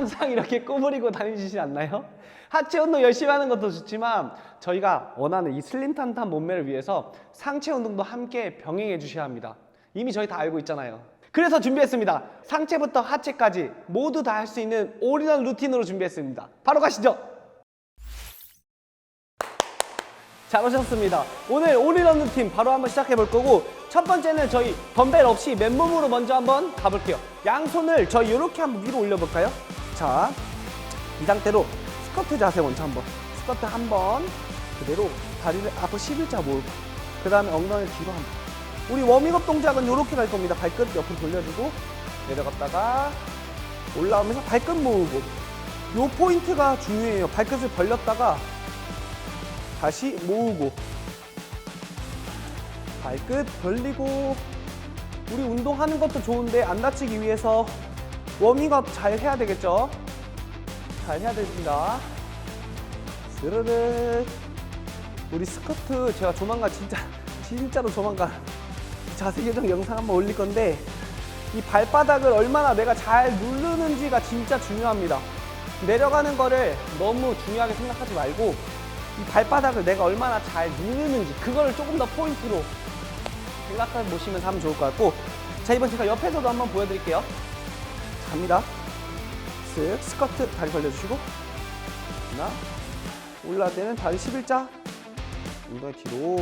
항상 이렇게 꾸부리고 다니시지 않나요? 하체 운동 열심히 하는 것도 좋지만 저희가 원하는 이 슬림 탄탄 몸매를 위해서 상체 운동도 함께 병행해 주셔야 합니다. 이미 저희 다 알고 있잖아요. 그래서 준비했습니다. 상체부터 하체까지 모두 다 할 수 있는 올인원 루틴으로 준비했습니다. 바로 가시죠. 잘 오셨습니다. 오늘 올인원 루틴 바로 한번 시작해 볼 거고 첫 번째는 저희 덤벨 없이 맨몸으로 먼저 한번 가볼게요. 양손을 저희 이렇게 한번 위로 올려볼까요? 자, 이 상태로 스쿼트 자세 먼저 한번 스쿼트 한번 그대로 다리를 앞으로 11자 모으고 그 다음에 엉덩이를 뒤로 한번 우리 워밍업 동작은 이렇게 갈 겁니다. 발끝 옆으로 돌려주고 내려갔다가 올라오면서 발끝 모으고 요 포인트가 중요해요. 발끝을 벌렸다가 다시 모으고 발끝 벌리고 우리 운동하는 것도 좋은데 안 다치기 위해서 워밍업 잘 해야 되겠죠? 잘 해야 됩니다. 스르륵 우리 스쿼트 제가 조만간 진짜 진짜로 조만간 자세 교정 영상 한번 올릴 건데 이 발바닥을 얼마나 내가 잘 누르는지가 진짜 중요합니다. 내려가는 거를 너무 중요하게 생각하지 말고 이 발바닥을 내가 얼마나 잘 누르는지 그거를 조금 더 포인트로 생각해 보시면서 하면 좋을 것 같고 자 이번 제가 옆에서도 한번 보여드릴게요. 갑니다. 쓱 스쿼트 다리 벌려주시고. 하나 올라갈 때는 다리 11자. 엉덩이 뒤로.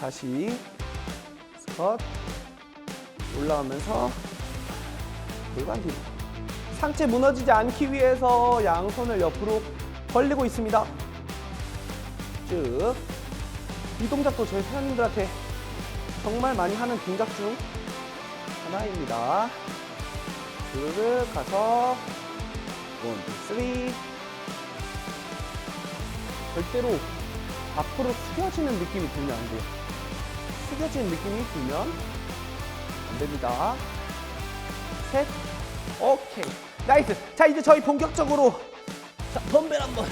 다시 스컷 올라가면서 골반 뒤로. 상체 무너지지 않기 위해서 양손을 옆으로 벌리고 있습니다. 쭉. 이 동작도 저희 회원님들한테 정말 많이 하는 동작 중 하나입니다 쭉 가서 원, 투, 쓰리 절대로 앞으로 숙여지는 느낌이 들면 안 돼요. 숙여지는 느낌이 들면 안 됩니다. 셋, 오케이. 나이스. 자, 이제 저희 본격적으로 자, 덤벨 한번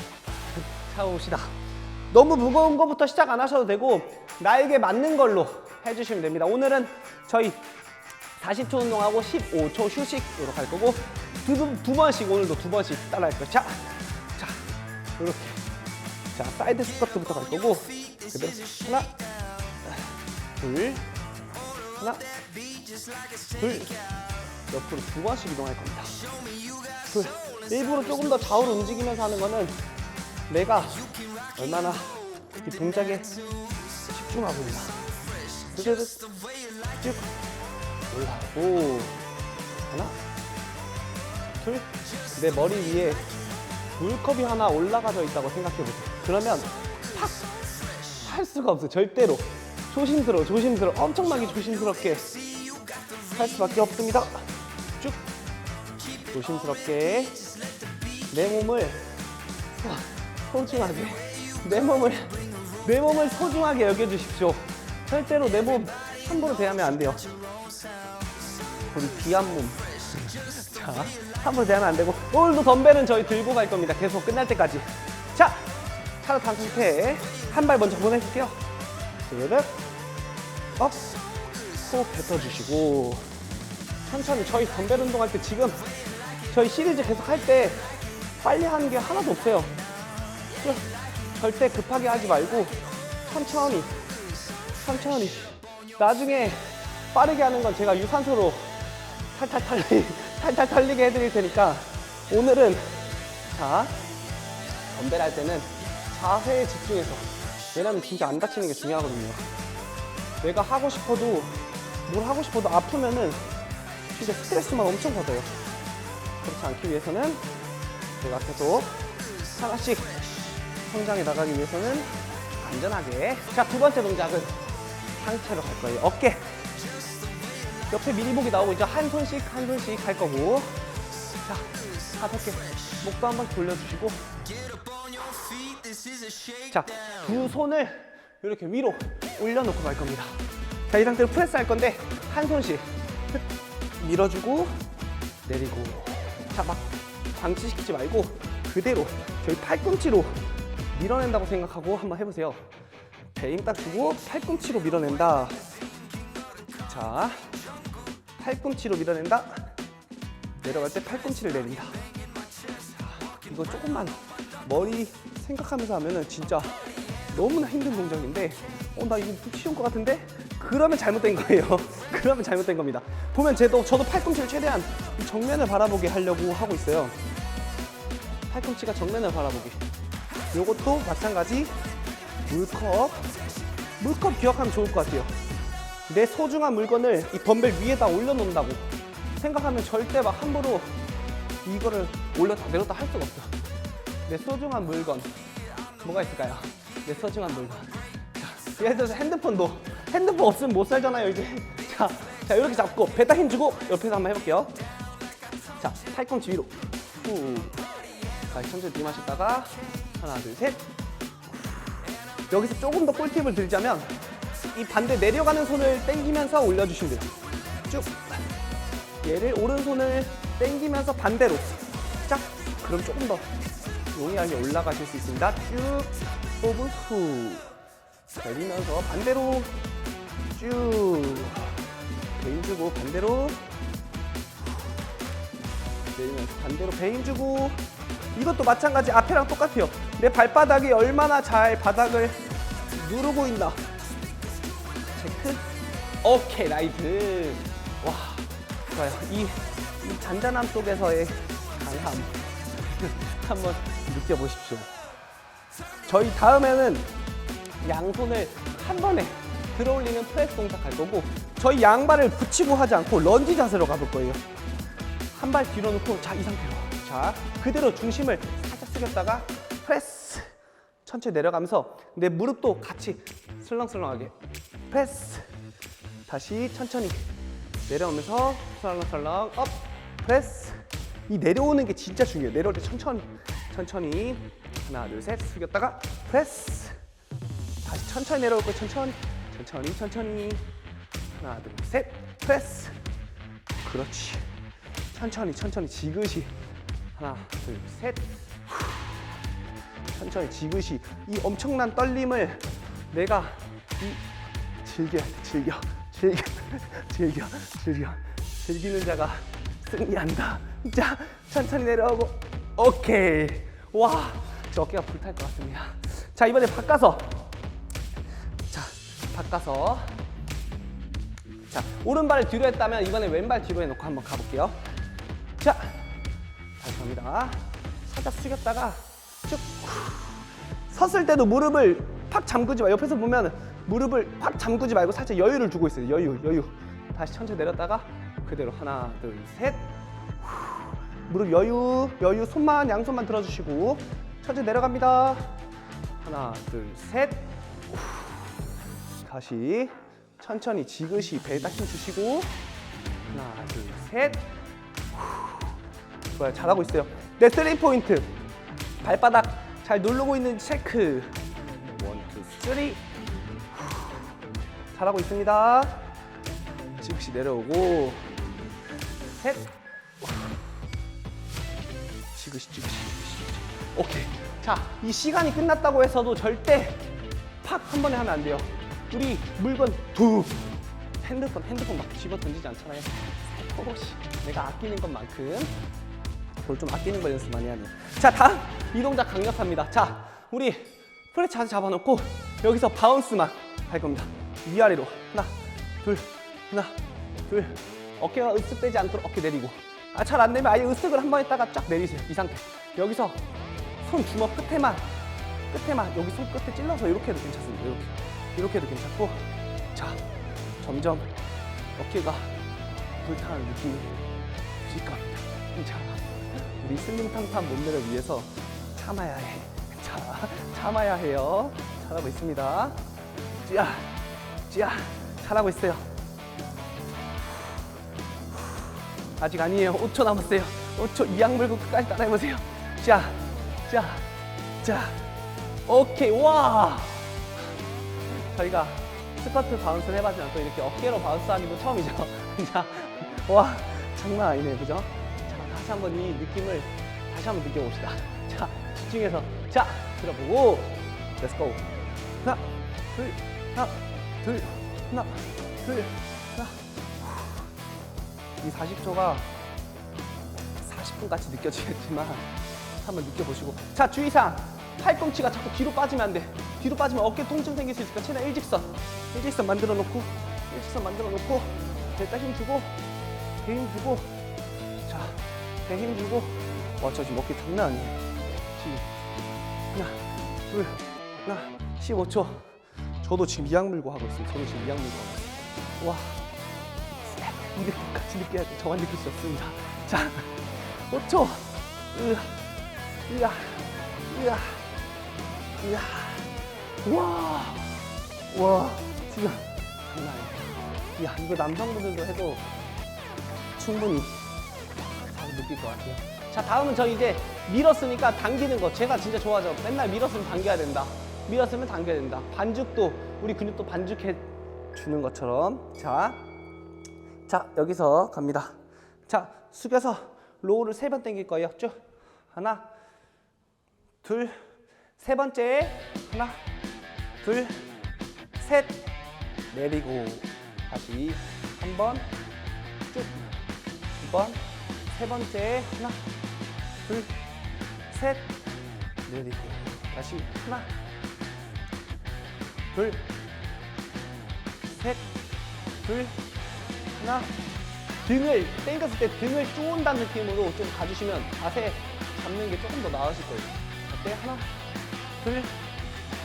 차봅시다. 너무 무거운 거부터 시작 안 하셔도 되고 나에게 맞는 걸로 해주시면 됩니다. 오늘은 저희 40초 운동하고 15초 휴식으로 갈 거고 두, 두 번씩 오늘도 두 번씩 따라 할 거예요. 자, 자, 이렇게. 자, 사이드 스쿼트부터 갈 거고 그대로 하나, 둘, 하나, 둘, 옆으로 두 번씩 이동할 겁니다. 둘, 일부러 조금 더 좌우로 움직이면서 하는 거는 내가 얼마나 이 동작에 집중하고 있나. 그대로 쭉 올라오고 하나, 둘, 내 머리 위에 물컵이 하나 올라가져 있다고 생각해 보세요. 그러면 팍! 할 수가 없어요. 절대로. 조심스러워, 조심스러워. 엄청나게 조심스럽게 할 수밖에 없습니다. 쭉. 조심스럽게 내 몸을 소중하게 내 몸을 내 몸을 소중하게 여겨주십시오. 절대로 내몸 함부로 대하면 안 돼요. 우리 귀한 몸. 자, 함부로 대하면 안 되고 오늘도 덤벨은 저희 들고 갈 겁니다. 계속 끝날 때까지. 자, 차를 탄 상태에 한발 먼저 보내줄게요. 스르륵 업, 호흡 뱉어주시고 천천히 저희 덤벨 운동할 때 지금 저희 시리즈 계속 할 때 빨리 하는 게 하나도 없어요. 쭉. 절대 급하게 하지 말고 천천히 천천히 나중에 빠르게 하는 건 제가 유산소로 탈탈 탈리 탈탈 탈리게 해드릴 테니까 오늘은 자 덤벨 할 때는 자세에 집중해서 왜냐면 진짜 안 다치는 게 중요하거든요. 내가 하고 싶어도 뭘 하고 싶어도 아프면은 진짜 스트레스만 엄청 받아요. 그렇지 않기 위해서는 제가 계속 하나씩 성장해 나가기 위해서는 안전하게. 자 두 번째 동작은 상체로 갈 거예요. 어깨. 옆에 미리보기 나오고 이제 한 손씩 한 손씩 할 거고. 자 다섯 개 목도 한번 돌려주시고. 자 두 손을 이렇게 위로 올려놓고 갈 겁니다. 자 이 상태로 프레스 할 건데 한 손씩 흑, 밀어주고 내리고. 자 막 방치시키지 말고 그대로 저희 팔꿈치로 밀어낸다고 생각하고 한번 해보세요 배힘딱 주고 팔꿈치로 밀어낸다. 자 팔꿈치로 밀어낸다. 내려갈 때 팔꿈치를 내린다. 자, 이거 조금만 머리 생각하면서 하면은 진짜 너무나 힘든 동작인데 어 나 이거 붙이온것 같은데? 그러면 잘못된 거예요. 그러면 잘못된 겁니다. 보면 저도 저도 팔꿈치를 최대한 이 정면을 바라보게 하려고 하고 있어요. 팔꿈치가 정면을 바라보게. 요것도 마찬가지 물컵 물컵 기억하면 좋을 것 같아요 내 소중한 물건을 이 덤벨 위에다 올려놓는다고 생각하면 절대 막 함부로 이거를 올렸다 내렸다 할 수가 없어 내 소중한 물건 뭐가 있을까요? 내 소중한 물건. 자, 예를 들어서 핸드폰도 핸드폰 없으면 못 살잖아요 이제. 자, 자 이렇게 잡고 배다 힘주고 옆에서 한번 해볼게요. 자, 팔꿈치 위로. 후. 자, 천천히 들이마셨다가 하나, 둘, 셋. 여기서 조금 더 꿀팁을 드리자면 이 반대 내려가는 손을 당기면서 올려주시면 돼요. 쭉. 얘를 오른손을 당기면서 반대로 짝. 그럼 조금 더 용이하게 올라가실 수 있습니다. 쭉 뽑은 후 내리면서 반대로 쭉 베인 주고 반대로 내리면서 반대로 베인 주고 이것도 마찬가지 앞에랑 똑같아요. 내 발바닥이 얼마나 잘 바닥을 누르고 있나 체크 오케이 라이트 와 좋아요 이, 이 잔잔함 속에서의 강함 한번 느껴보십시오. 저희 다음에는 양손을 한 번에 들어올리는 프레스 동작 할 거고 저희 양발을 붙이고 하지 않고 런지 자세로 가볼 거예요. 한 발 뒤로 놓고 자 이 상태로 자 그대로 중심을 살짝 숙였다가 프레스! 천천히 내려가면서 내 무릎도 같이 슬렁슬렁하게 프레스! 다시 천천히 내려오면서 설렁설렁 업! 프레스! 이 내려오는 게 진짜 중요해요. 내려올 때 천천히 천천히 하나 둘 셋 숙였다가 프레스! 다시 천천히 내려올 거예요 천천히 천천히 천천히 하나 둘 셋 프레스! 그렇지. 천천히 천천히 지그시 하나 둘 셋. 천천히 지그시. 이 엄청난 떨림을 내가 이 즐겨야 돼 즐겨 즐겨 즐겨 즐겨 즐기는 자가 승리한다. 자 천천히 내려오고. 오케이. 와 저 어깨가 불탈 것 같습니다. 자 이번에 바꿔서. 자 바꿔서. 자 오른발을 뒤로 했다면 이번에 왼발 뒤로 해놓고 한번 가볼게요. 자 갑니다 살짝 숙였다가 쭉 섰을 때도 무릎을 팍 잠그지 마. 옆에서 보면 무릎을 확 잠그지 말고 살짝 여유를 두고 있어요. 여유, 여유. 다시 천천히 내렸다가 그대로 하나, 둘, 셋. 후. 무릎 여유, 여유. 손만 양손만 들어주시고 천천히 내려갑니다. 하나, 둘, 셋. 후. 다시 천천히 지그시 배에다 힘 주시고 하나, 둘, 셋. 후. 좋아요. 잘하고 있어요. 내 쓰리 포인트. 발바닥 잘 누르고 있는 체크. 원, 투, 쓰리. 잘하고 있습니다. 지그시 내려오고 셋. 지그시, 지그시, 지그시. 오케이. 자, 이 시간이 끝났다고 해서도 절대 팍 한 번에 하면 안 돼요. 우리 물건 두 핸드폰 핸드폰 막 집어 던지지 않잖아요. 살포시 내가 아끼는 것만큼 그걸 좀 아끼는 걸 연습 많이 하네요. 자, 다음 이 동작 강력합니다. 자, 우리 프레치 자세 잡아놓고 여기서 바운스만 할 겁니다. 위아래로 하나, 둘, 하나, 둘. 어깨가 으쓱되지 않도록 어깨 내리고. 아, 잘 안 되면 아예 으쓱을 한 번 했다가 쫙 내리세요. 이 상태. 여기서 손 주먹 끝에만, 끝에만 여기 손 끝에 찔러서 이렇게 해도 괜찮습니다. 이렇게, 이렇게 해도 괜찮고. 자, 점점 어깨가 불타는 느낌이 질 겁니다. 자, 우리 슬림탕탕 몸매를 위해서 참아야 해. 자, 참아야 해요. 잘하고 있습니다. 자, 자, 잘하고 있어요. 아직 아니에요. 5초 남았어요. 5초 이악 물고 끝까지 따라해보세요. 자, 자, 자. 오케이, 와! 저희가 스쿼트 바운스를 해봤지만 또 이렇게 어깨로 바운스 하는 건 처음이죠. 자, 와, 장난 아니네요. 그죠? 자, 다시 한번 이 느낌을 다시 한번 느껴봅시다. 자, 집중해서. 자, 들어보고. Let's go. 하나, 둘, 하나, 둘, 하나, 둘, 하나. 이 40초가 똑같이 느껴지겠지만 한번 느껴보시고 자 주의사항 팔꿈치가 자꾸 뒤로 빠지면 안 돼 뒤로 빠지면 어깨 통증 생길 수 있으니까 최대한 일직선 일직선 만들어 놓고 일직선 만들어 놓고 됐다 힘 주고 배힘 주고 자 배 힘 주고 와 저 지금 어깨 장난 아니에요 지금 하나 둘 하나 15초 저도 지금 이악 물고 하고 있어요 저도 지금 이악 물고 하고 있어요 와 이게 같이 느껴야 돼. 저만 느낄 수 없습니다. 자, 5초. 으아, 으아, 으아, 으아. 와, 와, 지금 장난 아니야. 야, 이거 남성분들도 해도 충분히 잘 느낄 것 같아요. 자, 다음은 저 이제 밀었으니까 당기는 거. 제가 진짜 좋아하죠. 맨날 밀었으면 당겨야 된다. 밀었으면 당겨야 된다. 반죽도 우리 근육도 반죽해 주는 것처럼. 자, 자 여기서 갑니다. 자 숙여서 로우를 세 번 당길 거예요. 쭉 하나, 둘, 세 번째 하나, 둘, 셋 내리고 다시 한 번, 쭉, 두 번, 세 번째 하나, 둘, 셋 내리고 다시 하나, 둘, 셋, 둘. 하나 등을 당겼을 때 등을 쪼은다는 느낌으로 좀 가주시면 자세 잡는 게 조금 더 나으실 거예요. 어때? 하나, 둘,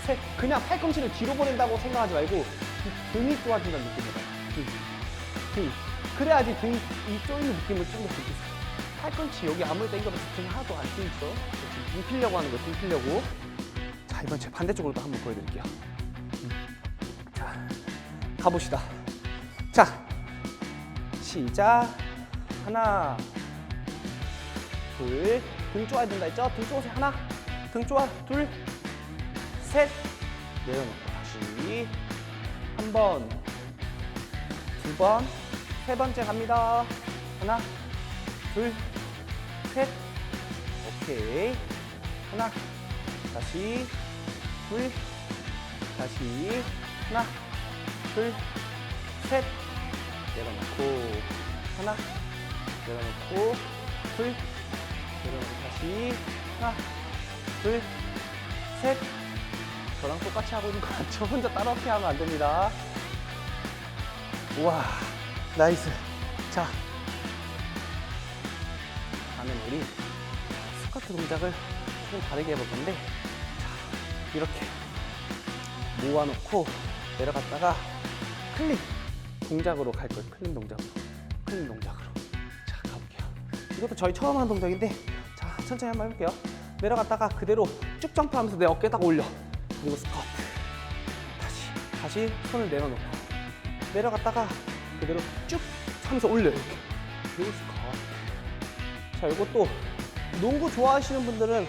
셋. 그냥 팔꿈치를 뒤로 보낸다고 생각하지 말고 이 등이 좋아진다는 느낌이에요. 등. 등. 그래야지 등, 이 쪼이는 느낌을 좀더 있어요. 팔꿈치 여기 아무리 당겨봐도 등 하나도 안 뜨이죠? 지금 등 피려고 하는 거예요. 등 피려고. 자, 이번 제 반대쪽으로도 한번 보여드릴게요. 음. 자, 가봅시다. 자, 시작. 하나, 둘. 등 쪼아야 된다 했죠? 등 쪼으세요. 하나, 등 쪼아. 둘, 셋. 내려놓고 다시. 한 번, 두 번, 세 번째 갑니다. 하나, 둘, 셋. 오케이. 하나, 다시. 둘, 다시. 하나, 둘, 셋. 내려놓고. 하나. 내려놓고. 둘. 내려놓고 다시. 하나. 둘 셋. 저랑 똑같이 하고 있는 거 맞죠? 혼자 따라오게 하면 안 됩니다. 우와. 나이스. 자 우리 스쿼트 동작을 좀 다르게 해볼 건데 자 이렇게 모아놓고 내려갔다가 클립 동작으로 갈 거예요. 클린 동작으로. 클린 동작으로. 자, 가볼게요. 이것도 저희 처음 하는 동작인데, 자, 천천히 한번 해볼게요. 내려갔다가 그대로 쭉 점프하면서 내 어깨 딱 올려. 그리고 스쿼트. 다시, 다시 손을 내려놓고. 내려갔다가 그대로 쭉 하면서 올려, 이렇게. 그리고 스쿼트. 자, 이것도 농구 좋아하시는 분들은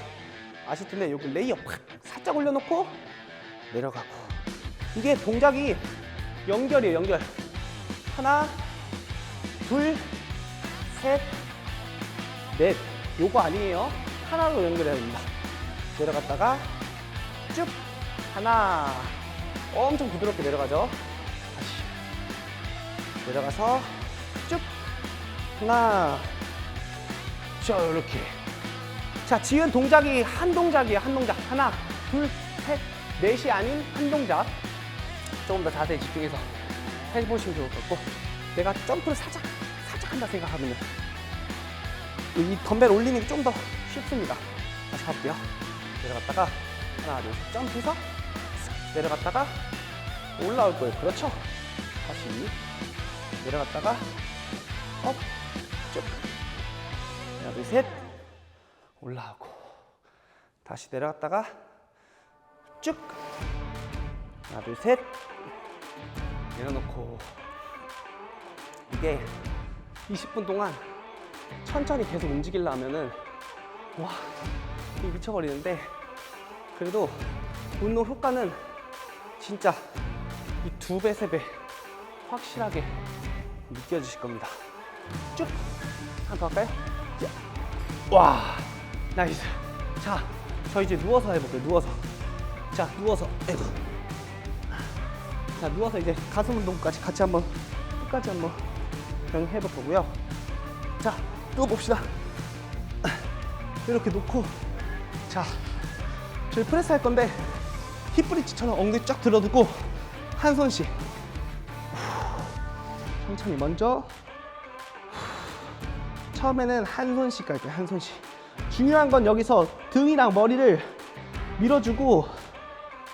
아실 텐데, 여기 레이어 팍 살짝 올려놓고 내려가고. 이게 동작이 연결이에요, 연결. 하나, 둘, 셋, 넷. 요거 아니에요. 하나로 연결해야 됩니다. 내려갔다가 쭉 하나. 엄청 부드럽게 내려가죠. 다시 내려가서 쭉 하나. 자 이렇게. 자 지은 동작이 한 동작이에요. 한 동작. 하나, 둘, 셋, 넷이 아닌 한 동작. 조금 더 자세히 집중해서 해보시면 좋을 것 같고 내가 점프를 살짝 살짝 한다 생각하면 이 덤벨 올리는 게 좀 더 쉽습니다 다시 가볼게요 내려갔다가 하나 둘 점프해서 쓱 내려갔다가 올라올 거예요 그렇죠 다시 내려갔다가 업쭉 하나 둘 셋 올라오고 다시 내려갔다가 쭉 하나 둘 셋 내려놓고 이게 20분 동안 천천히 계속 움직이려면은 와 미쳐버리는데 그래도 운동 효과는 진짜 이 두 배, 세 배 확실하게 느껴지실 겁니다. 쭉! 한 번 더 할까요? 자. 와, 나이스. 자, 저 이제 누워서 해볼게요. 누워서. 자, 누워서. 에고. 자 누워서 이제 가슴 운동까지 같이 한번 끝까지 한번 병행해 볼 거고요. 자 누워 봅시다. 이렇게 놓고 자 저희 프레스 할 건데 힙브리지처럼 엉덩이 쫙 들어두고 한 손씩 후, 천천히 먼저 후, 처음에는 한 손씩 갈게요 한 손씩. 중요한 건 여기서 등이랑 머리를 밀어주고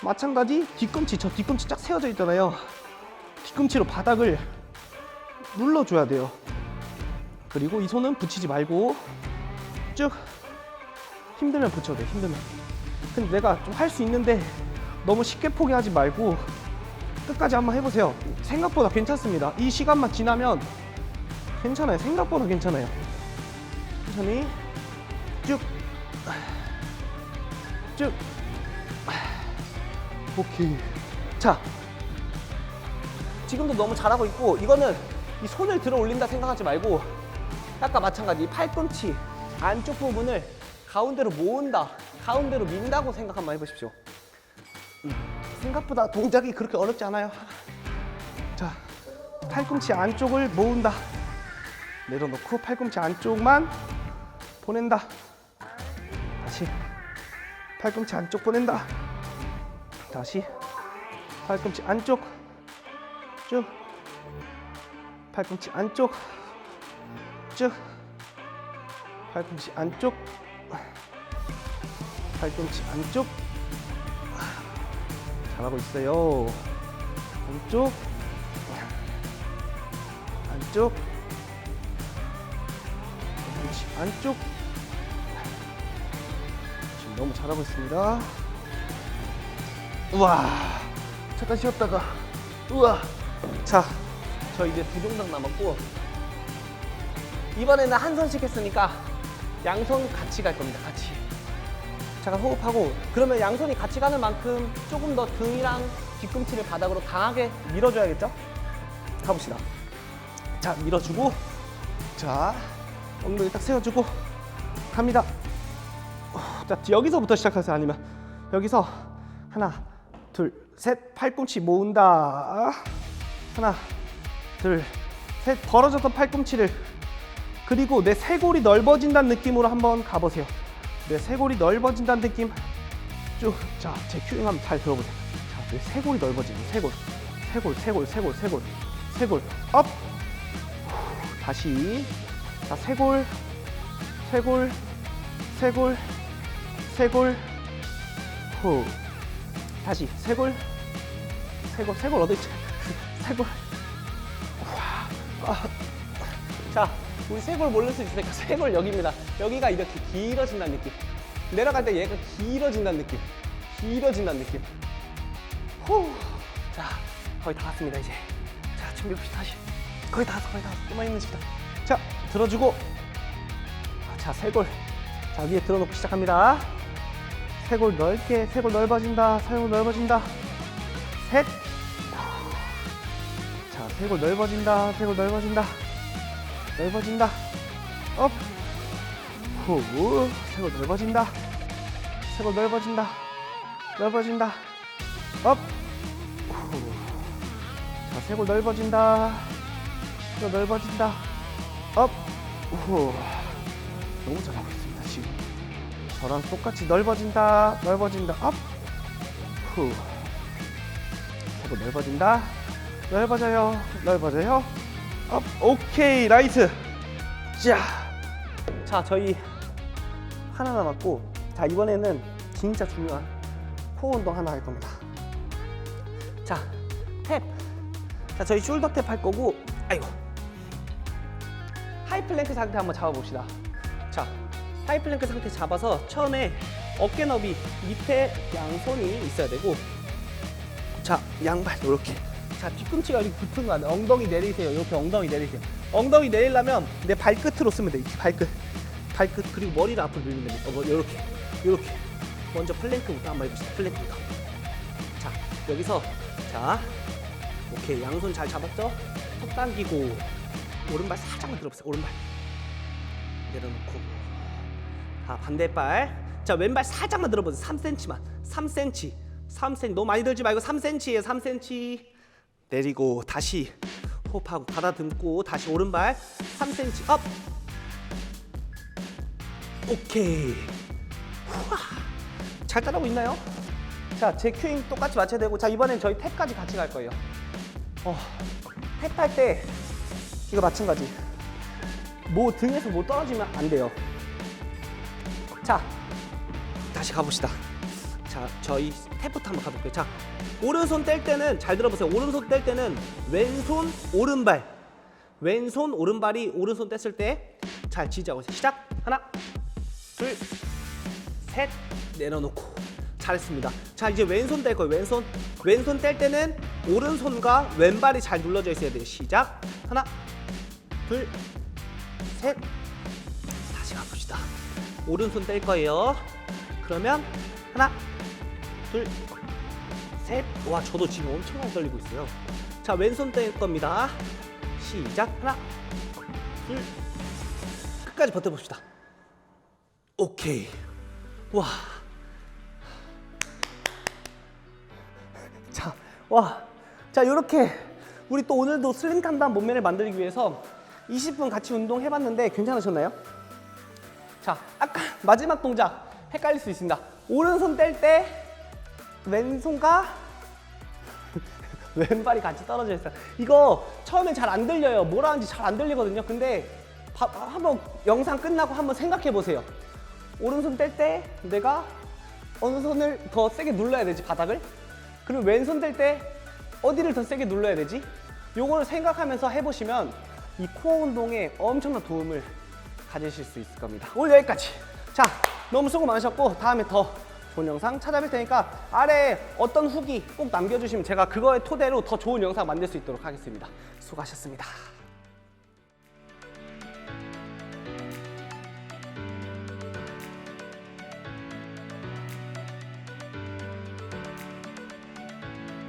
마찬가지 뒤꿈치 저 뒤꿈치 쫙 세워져 있잖아요. 뒤꿈치로 바닥을 눌러줘야 돼요. 그리고 이 손은 붙이지 말고 쭉 힘들면 붙여도 돼 힘들면. 근데 내가 좀 할 수 있는데 너무 쉽게 포기하지 말고 끝까지 한번 해보세요. 생각보다 괜찮습니다. 이 시간만 지나면 괜찮아요. 생각보다 괜찮아요. 천천히. 쭉 쭉. 오케이. 자. 지금도 너무 잘하고 있고 이거는 이 손을 들어 올린다 생각하지 말고 아까 마찬가지 이 팔꿈치 안쪽 부분을 가운데로 모은다 가운데로 민다고 생각 한번 해보십시오. 음, 생각보다 동작이 그렇게 어렵지 않아요. 자 팔꿈치 안쪽을 모은다 내려놓고 팔꿈치 안쪽만 보낸다. 다시 팔꿈치 안쪽 보낸다. 다시 팔꿈치 안쪽 쭉. 팔꿈치 안쪽 쭉. 팔꿈치 안쪽. 팔꿈치 안쪽. 잘하고 있어요. 안쪽. 안쪽 안쪽. 지금 너무 잘하고 있습니다. 우와. 잠깐 쉬었다가. 우와. 자저 이제 두 동작 남았고. 이번에는 한 손씩 했으니까 양손 같이 갈 겁니다 같이. 잠깐 호흡하고. 그러면 양손이 같이 가는 만큼 조금 더 등이랑 뒤꿈치를 바닥으로 강하게 밀어줘야겠죠? 가봅시다. 자 밀어주고. 자 엉덩이 딱 세워주고 갑니다. 자 여기서부터 시작하세요? 아니면 여기서 하나 둘 셋 팔꿈치 모은다. 하나 둘 셋 벌어졌던 팔꿈치를. 그리고 내 쇄골이 넓어진다는 느낌으로 한번 가보세요. 내 쇄골이 넓어진다는 느낌. 쭉 자 제 큐잉 한번 잘 들어보세요. 자 내 쇄골이 넓어지는 쇄골. 쇄골 쇄골 쇄골 쇄골 쇄골. 업. 후, 다시 자 쇄골 쇄골 쇄골 쇄골 후. 다시 쇄골 쇄골 쇄골 어디 있지 쇄골. 와. 아. 자 우리 쇄골 모를 수 있으니까 쇄골 여기입니다. 여기가 이렇게 길어진다는 느낌. 내려갈 때 얘가 길어진다는 느낌. 길어진다는 느낌. 후 자 거의 다 왔습니다 이제. 자 준비해봅시다 다시. 거의 다 왔어 거의 다 왔어. 좀만 힘내십시다. 자 들어주고 자 쇄골 자 위에 들어놓고 시작합니다 쇄골 넓게 쇄골 넓어진다 쇄골 넓어진다 셋 자, 쇄골 넓어진다. 쇄골 넓어진다. 넓어진다. 업. 후. 쇄골 넓어진다. 쇄골 넓어진다. 넓어진다. 업. 후. 자, 쇄골 넓어진다. 쇄골 넓어진다. 업. 후. 너무 잘하고 있습니다, 지금. 저랑 똑같이 넓어진다. 넓어진다. 업. 후. 쇄골 넓어진다. 넓어져요. 넓어져요. 업. 오케이. 라이트. 자. 자, 저희 하나 남았고 자, 이번에는 진짜 중요한 코어 운동 하나 할 겁니다. 자, 탭. 자, 저희 숄더 탭 할 거고 아이고. 하이 플랭크 상태 한번 잡아 봅시다. 자, 하이 플랭크 상태 잡아서 처음에 어깨 너비 밑에 양손이 있어야 되고 자, 양발 이렇게. 자, 뒤꿈치가 이렇게 붙은 거 아니에요. 엉덩이 내리세요. 이렇게 엉덩이 내리세요. 엉덩이 내리려면 내 발끝으로 쓰면 돼. 이렇게 발끝. 발끝 그리고 머리를 앞으로 밀면 됩니다. 어, 뭐 이렇게. 이렇게. 먼저 플랭크부터 한번 해봅시다. 플랭크부터. 자, 여기서 자, 오케이. 양손 잘 잡았죠? 턱 당기고 오른발 살짝만 들어보세요. 오른발. 내려놓고. 자, 반대발. 자, 왼발 살짝만 들어보세요. 3cm만. 3cm. 3cm. 너무 많이 들지 말고 3cm예요. 3cm. 내리고 다시 호흡하고 가다듬고 다시 오른발 3cm 업. 오케이. 후아. 잘 따라오고 있나요? 자, 제 큐잉 똑같이 맞춰야 되고, 자, 이번엔 저희 탭까지 같이 갈 거예요. 어, 탭 할 때, 이거 마찬가지. 뭐 등에서 뭐 떨어지면 안 돼요. 자, 다시 가봅시다. 자, 저희 탭부터 한번 가볼게요. 자, 오른손 뗄 때는 잘 들어보세요. 오른손 뗄 때는 왼손 오른발, 왼손 오른발이 오른손 뗐을 때 잘 지지하고 있어요. 시작. 하나, 둘, 셋 내려놓고 잘했습니다. 자 이제 왼손 뗄 거예요. 왼손 왼손 뗄 때는 오른손과 왼발이 잘 눌러져 있어야 돼요. 시작. 하나, 둘, 셋. 다시 가봅시다. 오른손 뗄 거예요. 그러면 하나, 둘, 셋. 와 저도 지금 엄청 많이 떨리고 있어요. 자 왼손 뗄 겁니다. 시작. 하나, 둘, 끝까지 버텨봅시다. 오케이. 와. 자, 와. 자, 이렇게 우리 또 오늘도 슬림 탄단 몸매를 만들기 위해서 20분 같이 운동 해봤는데 괜찮으셨나요? 자, 아까 마지막 동작 헷갈릴 수 있습니다. 오른손 뗄 때 왼손과 왼발이 같이 떨어져 있어요. 이거 처음엔 잘 안 들려요. 뭐라 하는지 잘 안 들리거든요. 근데 바- 한번 영상 끝나고 한번 생각해 보세요. 오른손 뗄 때 내가 어느 손을 더 세게 눌러야 되지 바닥을? 그리고 왼손 뗄 때 어디를 더 세게 눌러야 되지? 요거를 생각하면서 해보시면 이 코어 운동에 엄청난 도움을 가지실 수 있을 겁니다. 오늘 여기까지. 자, 너무 수고 많으셨고 다음에 더 좋은 영상 찾아뵐 테니까 아래 어떤 후기 꼭 남겨주시면 제가 그거의 토대로 더 좋은 영상 만들 수 있도록 하겠습니다. 수고하셨습니다.